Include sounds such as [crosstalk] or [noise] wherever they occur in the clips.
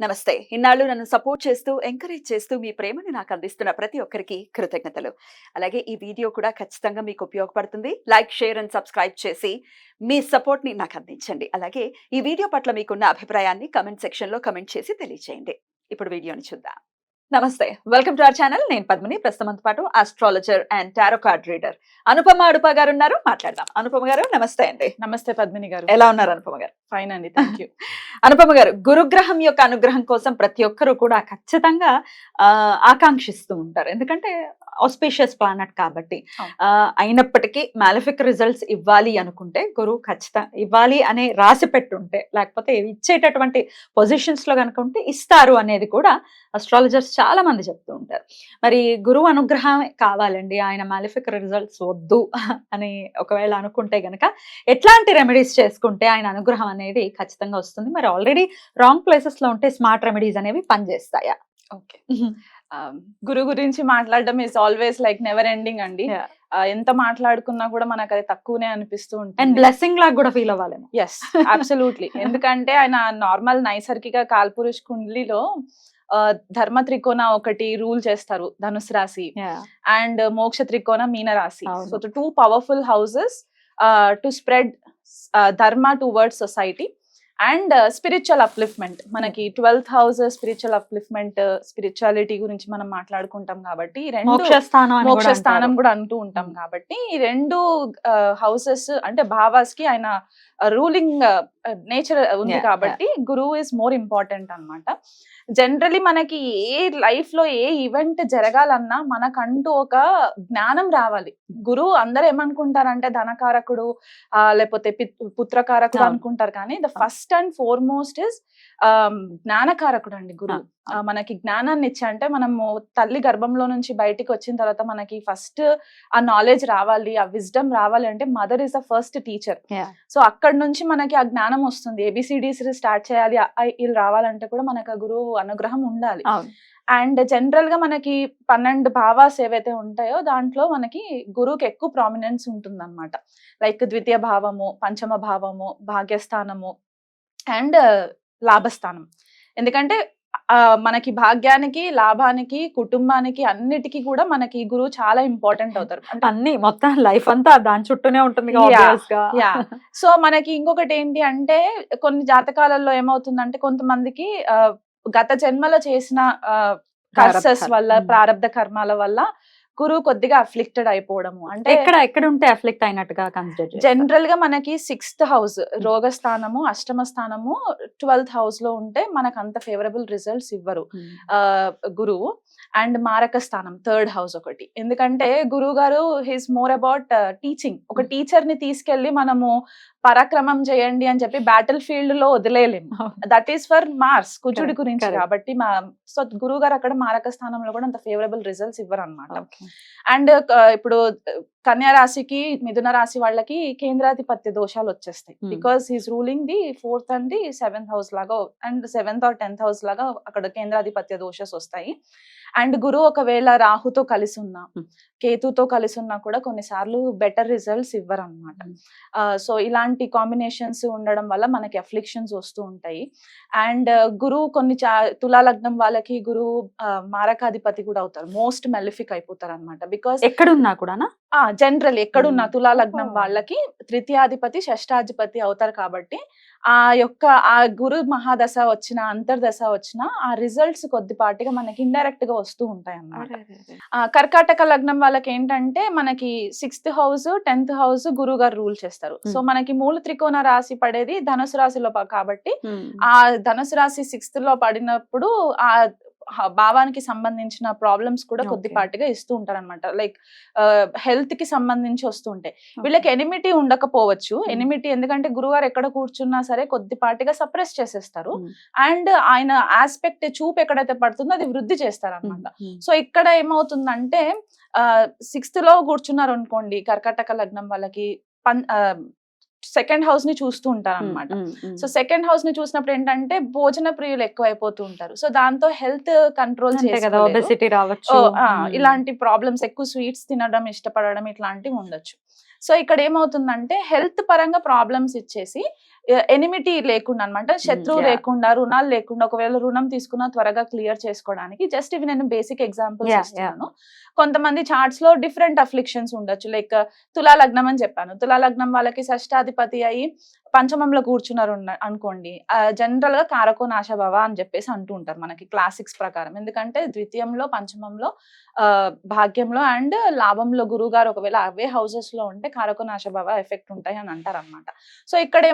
నమస్తే. ఇన్నాళ్ళు నన్ను సపోర్ట్ చేస్తూ ఎంకరేజ్ చేస్తూ మీ ప్రేమని నాకు అందిస్తున్న ప్రతి ఒక్కరికి కృతజ్ఞతలు. అలాగే ఈ వీడియో కూడా ఖచ్చితంగా మీకు ఉపయోగపడుతుంది. లైక్ షేర్ అండ్ సబ్స్క్రైబ్ చేసి మీ సపోర్ట్ని నాకు అందించండి. అలాగే ఈ వీడియో పట్ల మీకున్న అభిప్రాయాన్ని కమెంట్ సెక్షన్లో కమెంట్ చేసి తెలియజేయండి ఇప్పుడు వీడియోని చూద్దాం. నమస్తే. Welcome to our channel. నేను పద్మిని. ప్రస్తుతంతో పాటు astrologer and tarot card reader Anupama Adupa garu ఉన్నారు. మాట్లాడదాం. అనుపమ గారు నమస్తే అండి. నమస్తే పద్మిని గారు. ఎలా ఉన్నారు అనుపమ గారు? ఫైన్ అండి థ్యాంక్ యూ [laughs] అనుపమ గారు గురుగ్రహం యొక్క అనుగ్రహం కోసం ప్రతి ఒక్కరూ కూడా ఖచ్చితంగా ఆ, ఆకాంక్షిస్తూ ఉంటారు. ఎందుకంటే ఆస్పీషియస్ ప్లానెట్ కాబట్టి. అయినప్పటికీ మాలిఫిక్ రిజల్ట్స్ ఇవ్వాలి అనుకుంటే గురువు ఖచ్చితంగా ఇవ్వాలి అనే రాసి పెట్టుంటే లేకపోతే ఇచ్చేటటువంటి పొజిషన్స్లో కనుక ఉంటే ఇస్తారు అనేది కూడా అస్ట్రాలజర్స్ చాలా మంది చెప్తూ ఉంటారు. మరి గురువు అనుగ్రహం కావాలండి ఆయన మాలిఫిక్ రిజల్ట్స్ వద్దు [laughs] అని ఒకవేళ అనుకుంటే గనక ఎట్లాంటి రెమెడీస్ చేసుకుంటే ఆయన అనుగ్రహం అనేది ఖచ్చితంగా వస్తుంది. మరి ఆల్రెడీ రాంగ్ ప్లేసెస్లో ఉంటే స్మార్ట్ రెమెడీస్ అనేవి పనిచేస్తాయా? ఓకే. గురు గురించి మాట్లాడడం is always like never ending అండి. ఎంత మాట్లాడుకున్నా కూడా మనకు అది తక్కువనే అనిపిస్తూ అండ్ ఉంటుంది బ్లెస్సింగ్ లాగా కూడా ఫీల్ అవ్వాలేమో. ఎస్ అబ్సల్యూట్లీ [laughs] ఎందుకంటే ఆయన నార్మల్ నైసర్గిక కాల్పురుష్ కుండ్లీలో ధర్మ త్రికోణ ఒకటి రూల్ చేస్తారు ధనుసు రాశి. అండ్ మోక్ష త్రికోణ మీన రాశి. So two powerful houses to spread dharma towards society and spiritual upliftment మనకి twelfth house spiritual upliftment spirituality గురించి మనం మాట్లాడుకుంటాం కాబట్టి మోక్ష స్థానం కూడా స్థానం అంటారు. కూడా అంటూ ఉంటాం. కాబట్టి ఈ రెండు హౌసెస్ అంటే భావాస్కి ఆయన రూలింగ్ నేచర్ ఉంది కాబట్టి గురువు ఇస్ మోర్ ఇంపార్టెంట్ అన్నమాట. జనరలీ మనకి ఏ లైఫ్లో ఏ ఈవెంట్ జరగాలన్నా మనకంటూ ఒక జ్ఞానం రావాలి. గురువు అందరూ ఏమనుకుంటారంటే ధనకారకుడు లేకపోతే పిత్- పుత్రకారకుడు. అనుకుంటారు కానీ the. First and foremost is జ్ఞానకారకుడు అండి గురువు. మనకి జ్ఞానాన్ని ఇచ్చి అంటే మనము తల్లి గర్భంలో నుంచి బయటికి వచ్చిన తర్వాత మనకి ఫస్ట్ ఆ నాలెడ్జ్ రావాలి ఆ విజ్డమ్ రావాలి అంటే mother is the first teacher. So అక్కడ నుంచి మనకి ఆ జ్ఞానం వస్తుంది. ఏబిసిడీస్ స్టార్ట్ చేయాలి వీళ్ళు రావాలంటే కూడా మనకు ఆ గురువు అనుగ్రహం ఉండాలి. అండ్ జనరల్గా మనకి పన్నెండు భావాస్ ఏవైతే ఉంటాయో దాంట్లో మనకి గురువుకి ఎక్కువ ప్రామినెన్స్ ఉంటుంది అనమాట లైక్ ద్వితీయ భావము పంచమ భావము భాగ్యస్థానము అండ్ లాభస్థానం. ఎందుకంటే మనకి భాగ్యానికి లాభానికి కుటుంబానికి అన్నిటికీ కూడా మనకి గురువు చాలా ఇంపార్టెంట్ అవుతారు అంటే అన్ని మొత్తం లైఫ్ అంతా దాని చుట్టూనే ఉంటుంది. సో మనకి ఇంకొకటి ఏంటి అంటే కొన్ని జాతకాలలో ఏమవుతుందంటే కొంతమందికి ఆ, గత జన్మలో చేసిన కర్సెస్. వల్ల. ప్రారబ్ధ కర్మాల వల్ల గురువు కొద్దిగా అఫ్లిక్టెడ్ అయిపోవడము. అంటే ఎక్కడ ఎక్కడ ఉంటే అఫ్లెక్ట్ అయినట్టుగా కన్సిడర్ జనరల్గా మనకి సిక్స్త్ హౌస్ రోగ స్థానము అష్టమ స్థానము ట్వెల్త్ హౌస్లో ఉంటే మనకు అంత ఫేవరబుల్ రిజల్ట్స్ ఇవ్వరు. ఆ, గురువు. అండ్ మారక స్థానం థర్డ్ హౌస్ ఒకటి. ఎందుకంటే గురువు గారు హిస్ మోర్ అబౌట్ టీచింగ్ ఒక. టీచర్ని తీసుకెళ్ళి మనము పరాక్రమం చేయండి అని చెప్పి బ్యాటిల్ ఫీల్డ్లో వదిలేయలేము. దట్ ఈస్ ఫర్ మార్స్ కుజుడి Correct, గురించి. కాబట్టి మా సో గురువు గారు అక్కడ మారక స్థానంలో కూడా అంత ఫేవరబుల్ రిజల్ట్స్ ఇవ్వరు అనమాట అండ్ ఇప్పుడు కన్యా రాశికి మిథున రాశి వాళ్ళకి కేంద్రాధిపత్య దోషాలు వచ్చేస్తాయి. Because he's ruling the fourth and the seventh house లాగా and seventh or tenth house లాగా అక్కడ కేంద్రాధిపత్య దోషాస్ వస్తాయి. అండ్ గురువు ఒకవేళ రాహుతో కలిసి ఉన్నా Hmm. కేతుతో కలిసి ఉన్నా కూడా కొన్నిసార్లు బెటర్ రిజల్ట్స్ ఇవ్వరు అనమాట సో ఇలాంటి కాంబినేషన్స్ ఉండడం వల్ల మనకి అఫ్లిక్షన్స్ వస్తూ ఉంటాయి అండ్ గురువు కొన్ని చా- తులా లగ్నం వాళ్ళకి గురువు మారకాధిపతి కూడా అవుతారు మోస్ట్ మెలిఫిక్ అయిపోతారు అనమాట బికాస్ ఎక్కడున్నా కూడానా జనరల్ ఎక్కడున్న మ్మ్. తులా లగ్నం ఓహో. వాళ్ళకి తృతీయాధిపతి షష్టాధిపతి అవుతారు కాబట్టి ఆ యొక్క ఆ గురు మహాదశ వచ్చిన అంతర్దశ వచ్చిన ఆ రిజల్ట్స్ కొద్దిపాటిగా మనకి ఇండైరెక్ట్గా వస్తూ ఉంటాయి అన్నమాట ఆ, కర్కాటక లగ్నం వాళ్ళకి ఏంటంటే మనకి సిక్స్త్ హౌస్ టెన్త్ హౌస్ గురువు గారు రూల్ చేస్తారు సో. మనకి మూల త్రికోణ రాశి పడేది ధనుసు రాశిలో కాబట్టి ఆ ధనుసు రాశి సిక్స్త్లో పడినప్పుడు ఆ భావానికి సంబంధించిన ప్రాబ్లమ్స్ కూడా. కొద్దిపాటిగా ఇస్తూ ఉంటారు అనమాట లైక్ హెల్త్కి సంబంధించి వస్తూ ఉంటాయి వీళ్ళకి ఎనిమిటీ ఉండకపోవచ్చు. ఎనిమిటీ ఎందుకంటే గురుగారు ఎక్కడ కూర్చున్నా సరే కొద్దిపాటిగా సప్రెస్ చేసేస్తారు. అండ్ ఆయన ఆస్పెక్ట్ చూపు ఎక్కడైతే పడుతుందో అది వృద్ధి చేస్తారు అనమాట సో ఇక్కడ ఏమవుతుందంటే సిక్స్త్లో కూర్చున్నారు అనుకోండి కర్కాటక లగ్నం వాళ్ళకి పన్ సెకండ్ హౌస్ని చూస్తూ ఉంటారు అనమాట సో సెకండ్ హౌస్ని చూసినప్పుడు ఏంటంటే భోజన ప్రియులు ఎక్కువ అయిపోతూ ఉంటారు. సో దాంతో హెల్త్ కంట్రోల్ రావచ్చు. మ్మ్. ఇలాంటి ప్రాబ్లమ్స్ ఎక్కువ స్వీట్స్ తినడం ఇష్టపడడం ఇట్లాంటివి ఉండొచ్చు. సో ఇక్కడ ఏమవుతుందంటే హెల్త్ పరంగా ప్రాబ్లమ్స్ ఇచ్చేసి ఎనిమిటీ లేకుండా అనమాట శత్రువు yeah. లేకుండా రుణాలు లేకుండా ఒకవేళ రుణం తీసుకున్నా త్వరగా క్లియర్ చేసుకోవడానికి. జస్ట్ ఇవి నేను బేసిక్ ఎగ్జాంపుల్స్ ఇస్తున్నాను. కొంతమంది చార్ట్స్లో డిఫరెంట్ అఫ్లిక్షన్స్ ఉండొచ్చు. లైక్ తులా లగ్నం అని చెప్పాను. తులా లగ్నం వాళ్ళకి షష్టాధిపతి అయి పంచమంలో కూర్చున్నారు అనుకోండి. జనరల్గా కారకో నాశభవ అని చెప్పేసి అంటూ ఉంటారు మనకి క్లాసిక్స్ ప్రకారం. ఎందుకంటే ద్వితీయంలో పంచమంలో ఆ, భాగ్యంలో అండ్ లాభంలో గురువు గారు ఒకవేళ అవే హౌసెస్లో ఉంటే కారకో నాశభవ ఎఫెక్ట్ ఉంటాయి అని అంటారు అనమాట సో ఇక్కడ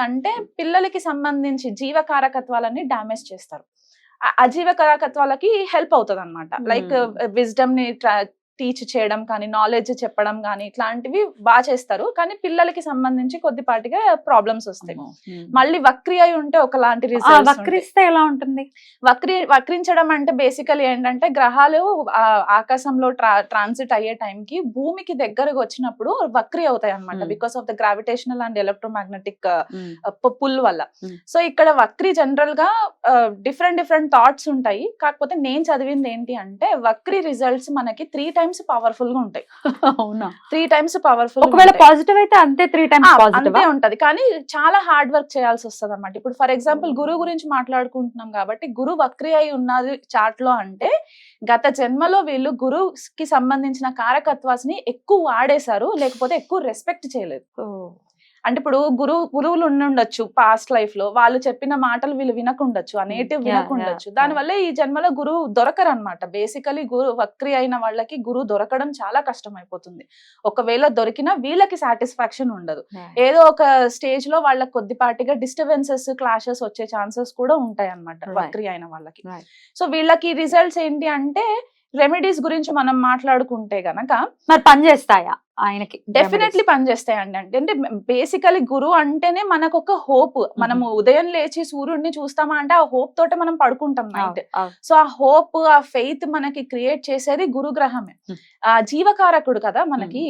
ఏమవుతుందంటే పిల్లలకి సంబంధించి జీవకారకత్వాలన్నీ డ్యామేజ్ చేస్తారు ఆ అజీవకారకత్వాలకి హెల్ప్ అవుతుంది అనమాట లైక్. విజ్డమ్ని టీచ్ చేయడం కానీ నాలెడ్జ్ చెప్పడం కానీ ఇట్లాంటివి బాగా చేస్తారు. కానీ పిల్లలకి సంబంధించి కొద్దిపాటిగా ప్రాబ్లమ్స్ వస్తాయి. మళ్ళీ వక్రి అయి ఉంటే ఒకలాంటి ఆ, రిజల్ట్స్ వక్రిస్తే ఎలా ఉంటుంది? వక్రి వక్రించడం అంటే బేసికలీ ఏంటంటే గ్రహాలు ఆ, ఆకాశంలో ట్రా ట్రాన్సిట్ అయ్యే టైంకి భూమికి దగ్గరకు వచ్చినప్పుడు వక్రి అవుతాయి అనమాట. Because of the gravitational and electromagnetic pull వల్ల. సో ఇక్కడ వక్రి జనరల్గా డిఫరెంట్ డిఫరెంట్ థాట్స్ ఉంటాయి. కాకపోతే నేను చదివింది ఏంటి అంటే వక్రి రిజల్ట్స్ మనకి త్రీ టైమ్స్ పవర్ఫుల్గా ఉంటాయి. అవునా? త్రీ టైమ్స్ పవర్ఫుల్ ఒకవేళ పాజిటివ్ అయితే అంతే త్రీ టైమ్స్ పాజిటివ్? అంతే ఉంటది. కానీ చాలా హార్డ్ వర్క్ చేయాల్సి వస్తుంది అనమాట ఇప్పుడు ఫర్ ఎగ్జాంపుల్ గురువు గురించి మాట్లాడుకుంటున్నాం కాబట్టి గురు వక్రి అయి ఉన్నది చార్ట్లో అంటే గత జన్మలో వీళ్ళు గురువుకి సంబంధించిన కారకత్వాన్ని ఎక్కువ వాడేశారు లేకపోతే ఎక్కువ రెస్పెక్ట్ చేయలేదు. అంటే ఇప్పుడు గురువు గురువులు ఉండుండొచ్చు పాస్ట్ లైఫ్లో వాళ్ళు చెప్పిన మాటలు వీళ్ళు వినకుండొచ్చు ఆ నేటివ్ వినకుండొచ్చు. yeah, దాని వల్ల ఈ జన్మలో గురువు దొరకరు అనమాట బేసికలీ గురు వక్రి అయిన వాళ్ళకి గురువు దొరకడం చాలా కష్టం అయిపోతుంది ఒకవేళ దొరికినా వీళ్ళకి సాటిస్ఫాక్షన్ ఉండదు. ఏదో ఒక స్టేజ్లో వాళ్ళకి కొద్దిపాటిగా డిస్టర్బెన్సెస్ క్లాషెస్ వచ్చే ఛాన్సెస్ కూడా ఉంటాయి అనమాట. వక్రి అయిన వాళ్ళకి. సో వీళ్ళకి రిజల్ట్స్ ఏంటి అంటే రెమెడీస్ గురించి మనం మాట్లాడుకుంటే గనక మరి పని చేస్తాయా? ఆయనకి డెఫినెట్లీ పనిచేస్తాయండి అంటే అంటే బేసికలీ గురువు అంటేనే మనకు ఒక హోప్ మనము ఉదయం లేచి సూర్యుడిని చూస్తామా అంటే ఆ హోప్ తోటే మనం పడుకుంటాం నైట్ సో ఆ హోప్ ఆ ఫెయిత్ మనకి క్రియేట్ చేసేది గురు గ్రహమే. ఆ జీవకారకుడు కదా మనకి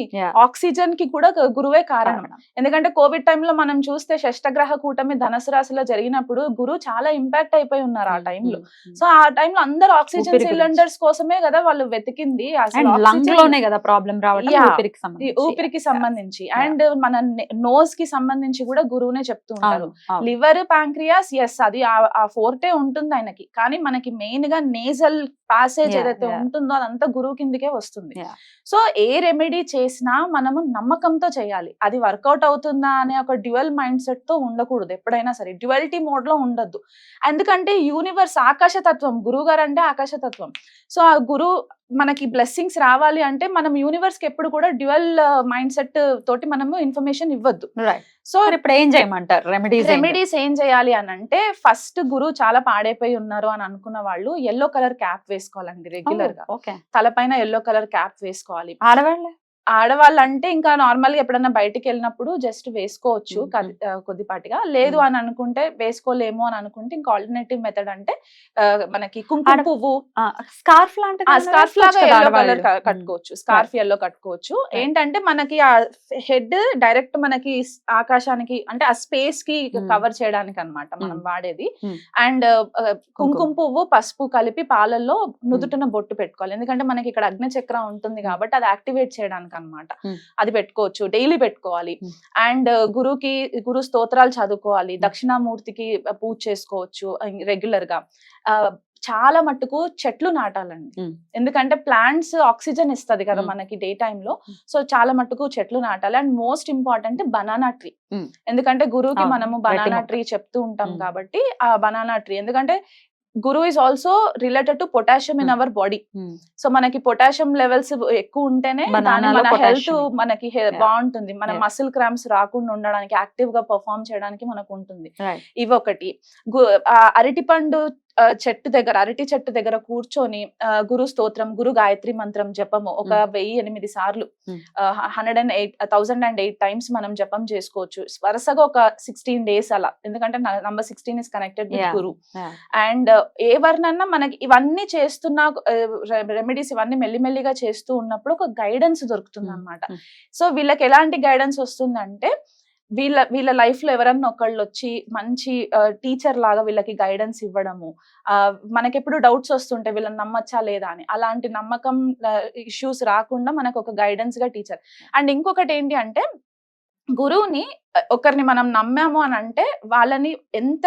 ఆక్సిజన్కి కూడా గురువే కారణం. ఎందుకంటే కోవిడ్ టైంలో మనం చూస్తే షష్టగ్రహ కూటమి ధనుసు రాశిలో జరిగినప్పుడు గురువు చాలా ఇంపాక్ట్ అయిపోయి ఉన్నారు ఆ టైంలో. సో ఆ టైంలో అందరు ఆక్సిజన్. సిలిండర్స్ కోసమే కదా వాళ్ళు వెతికింది. లంగ్లోనే కదా ప్రాబ్లం రావడం. ఊపిరికి సంబంధించి. అండ్ మన నోస్కి సంబంధించి కూడా గురువునే చెప్తూ ఉంటారు లివర్ ప్యాంక్రియాస్ ఎస్ అది ఆ- ఫోర్టే ఉంటుంది ఆయనకి. కానీ మనకి మెయిన్గా నేజల్ పాసేజ్ ఏదైతే. ఉంటుందో అదంతా గురువు కిందకే వస్తుంది. సో ఏ రెమెడీ చేసినా మనము నమ్మకంతో చేయాలి. అది వర్కౌట్ అవుతుందా అనే ఒక డ్యువల్ మైండ్ సెట్తో ఉండకూడదు ఎప్పుడైనా సరే. డ్యువల్టీ మోడ్లో ఉండద్దు. ఎందుకంటే యూనివర్స్ ఆకాశతత్వం గురువు గారు అంటే ఆకాశతత్వం. సో ఆ గురువు మనకి బ్లెస్సింగ్స్ రావాలి అంటే మనం యూనివర్స్కి ఎప్పుడు కూడా డ్యువల్ మైండ్ సెట్ తోటి మనము ఇన్ఫర్మేషన్ ఇవ్వద్దు. రైట్ సో ఇప్పుడు ఏం చేయమంటారు? రెమెడీస్ రెమెడీస్ ఏం చేయాలి అని అంటే ఫస్ట్ గురువు చాలా పాడైపోయి ఉన్నారు అని అనుకున్న వాళ్ళు ఎల్లో కలర్ క్యాప్ వేసుకోవాలండి రెగ్యులర్గా. ఓకే తలపైన ఎల్లో కలర్ క్యాప్ వేసుకోవాలి. ఆడవాళ్ళే? ఆడవాళ్ళు అంటే ఇంకా నార్మల్గా ఎప్పుడైనా బయటికి వెళ్ళినప్పుడు జస్ట్ వేసుకోవచ్చు కొద్దిపాటిగా లేదు. అని అనుకుంటే వేసుకోలేము అని అనుకుంటే ఇంకా ఆల్టర్నేటివ్ మెథడ్ అంటే మనకి కుంకుమ పువ్వు స్కార్ఫ్ ఏమైనా స్కార్ఫ్ లాగా ఎల్లో కలర్? కట్టుకోవచ్చు స్కార్ఫ్ ఎల్లో కట్టుకోవచ్చు. ఏంటంటే మనకి ఆ హెడ్ డైరెక్ట్ మనకి ఆకాశానికి అంటే ఆ స్పేస్కి. కవర్ చేయడానికి అన్నమాట మనం. వాడేది. అండ్ కుంకుమ పువ్వు పసుపు కలిపి పాలల్లో నుదుటిన బొట్టు పెట్టుకోవాలి ఎందుకంటే మనకి ఇక్కడ అగ్ని చక్రం ఉంటుంది కాబట్టి అది యాక్టివేట్ చేయడానికి అన్నమాట Hmm. అది పెట్టుకోవచ్చు డైలీ పెట్టుకోవాలి. అండ్ గురుకి గురు స్తోత్రాలు చదువుకోవాలి దక్షిణామూర్తికి పూజ చేసుకోవచ్చు రెగ్యులర్గా చాలా మట్టుకు చెట్లు నాటాలండి. ఎందుకంటే ప్లాంట్స్ ఆక్సిజన్ ఇస్తది కదా. మనకి డే లో. సో చాలా మట్టుకు చెట్లు నాటాలి and most important banana tree. ఎందుకంటే గురువుకి మనము బనానా. ట్రీ చెప్తూ ఉంటాం. కాబట్టి ఆ బనానా ట్రీ ఎందుకంటే గురు is also related to potassium in. Our body. So మనకి పొటాషియం లెవెల్స్ ఎక్కువ ఉంటేనే మన హెల్త్. మనకి. బాగుంటుంది మన. మసిల్ క్రాంప్స్ రాకుండా ఉండడానికి యాక్టివ్గా పర్ఫామ్ చేయడానికి మనకు ఉంటుంది. ఇవి ఒకటి అరటి పండు చెట్టు దగ్గర అరటి చెట్టు దగ్గర కూర్చొని గురు స్తోత్రం గురు గాయత్రి మంత్రం జపము ఒక. వెయ్యి ఎనిమిది సార్లు. Hundred and eight thousand and eight times మనం జపం చేసుకోవచ్చు వరుసగా ఒక సిక్స్టీన్ డేస్ అలా ఎందుకంటే number sixteen is connected with. Guru. And ఏ వర్ణన్నా మనకి ఇవన్నీ చేస్తున్న రెమెడీస్ ఇవన్నీ మెల్లిమెల్లిగా చేస్తూ ఉన్నప్పుడు ఒక గైడెన్స్ దొరుకుతుంది. అనమాట. సో వీళ్ళకి ఎలాంటి గైడెన్స్ వస్తుందంటే వీళ్ళ వీళ్ళ లైఫ్లో ఎవరన్నా ఒకళ్ళు వచ్చి మంచి టీచర్ లాగా వీళ్ళకి గైడెన్స్ ఇవ్వడము ఆ, మనకెప్పుడు డౌట్స్ వస్తుంటే వీళ్ళని నమ్మచ్చా లేదా అని. అలాంటి నమ్మకం ఇష్యూస్ రాకుండా మనకు ఒక గైడెన్స్గా టీచర్. అండ్ ఇంకొకటి ఏంటి అంటే గురువుని ఒకరిని మనం నమ్మాము అని అంటే వాళ్ళని ఎంత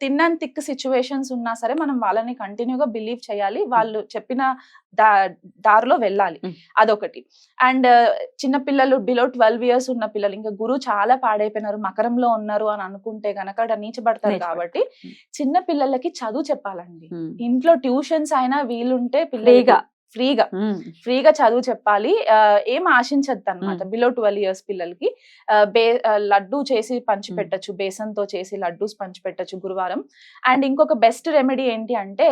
తిన్నని తిక్ సిచ్యువేషన్స్ ఉన్నా సరే మనం వాళ్ళని కంటిన్యూగా బిలీవ్ చేయాలి వాళ్ళు చెప్పిన దా దారిలో వెళ్ళాలి. అదొకటి అండ్ చిన్న పిల్లలు బిలో ట్వెల్వ్ ఇయర్స్ ఉన్న పిల్లలు ఇంకా గురువు చాలా పాడైపోయినారు మకరంలో ఉన్నారు అని అనుకుంటే గనక అక్కడ నీచబడతారు. కాబట్టి. చిన్న పిల్లలకి చదువు చెప్పాలండి. ఇంట్లో ట్యూషన్స్ అయినా వీలుంటే ఫ్రీగా. ఫ్రీగా. ఫ్రీగా చదువు చెప్పాలి. ఆ, ఏం ఆశించద్దు అనమాట బిలో ట్వెల్వ్ ఇయర్స్ పిల్లలకి. బే లడ్డు చేసి పంచి. పెట్టచ్చు బేసన్తో చేసి లడ్డూస్ పంచి పెట్టచ్చు గురువారం. అండ్ ఇంకొక బెస్ట్ రెమెడీ ఏంటి అంటే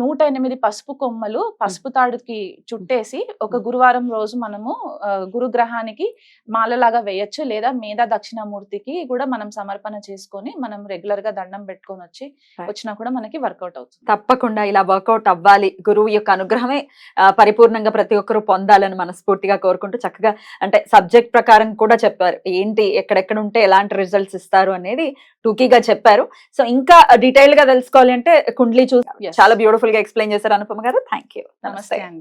నూట ఎనిమిది పసుపు కొమ్మలు పసుపు తాడుకి చుట్టేసి ఒక. గురువారం రోజు మనము గురుగ్రహానికి మాలలాగా వేయచ్చు. లేదా మేధా దక్షిణామూర్తికి కూడా మనం సమర్పణ చేసుకొని మనం రెగ్యులర్గా దండం పెట్టుకొని వచ్చి. వచ్చినా కూడా మనకి వర్కౌట్ అవుతుంది. తప్పకుండా ఇలా వర్కౌట్ అవ్వాలి. గురువు యొక్క అనుగ్రహమే ఆ, పరిపూర్ణంగా ప్రతి ఒక్కరూ పొందాలని మనస్ఫూర్తిగా కోరుకుంటూ చక్కగా అంటే సబ్జెక్ట్ ప్రకారం కూడా చెప్పారు. ఏంటి ఎక్కడెక్కడ ఉంటే ఎలాంటి రిజల్ట్స్ ఇస్తారు అనేది టూకీగా చెప్పారు. సో ఇంకా డీటెయిల్గా తెలుసుకోవాలి అంటే కుండ్లీ చూసి. చాలా బ్యూటిఫుల్గా ఎక్స్ప్లెయిన్ చేశారు అనుపమ గారు. థ్యాంక్ యూ నమస్తే. అండి.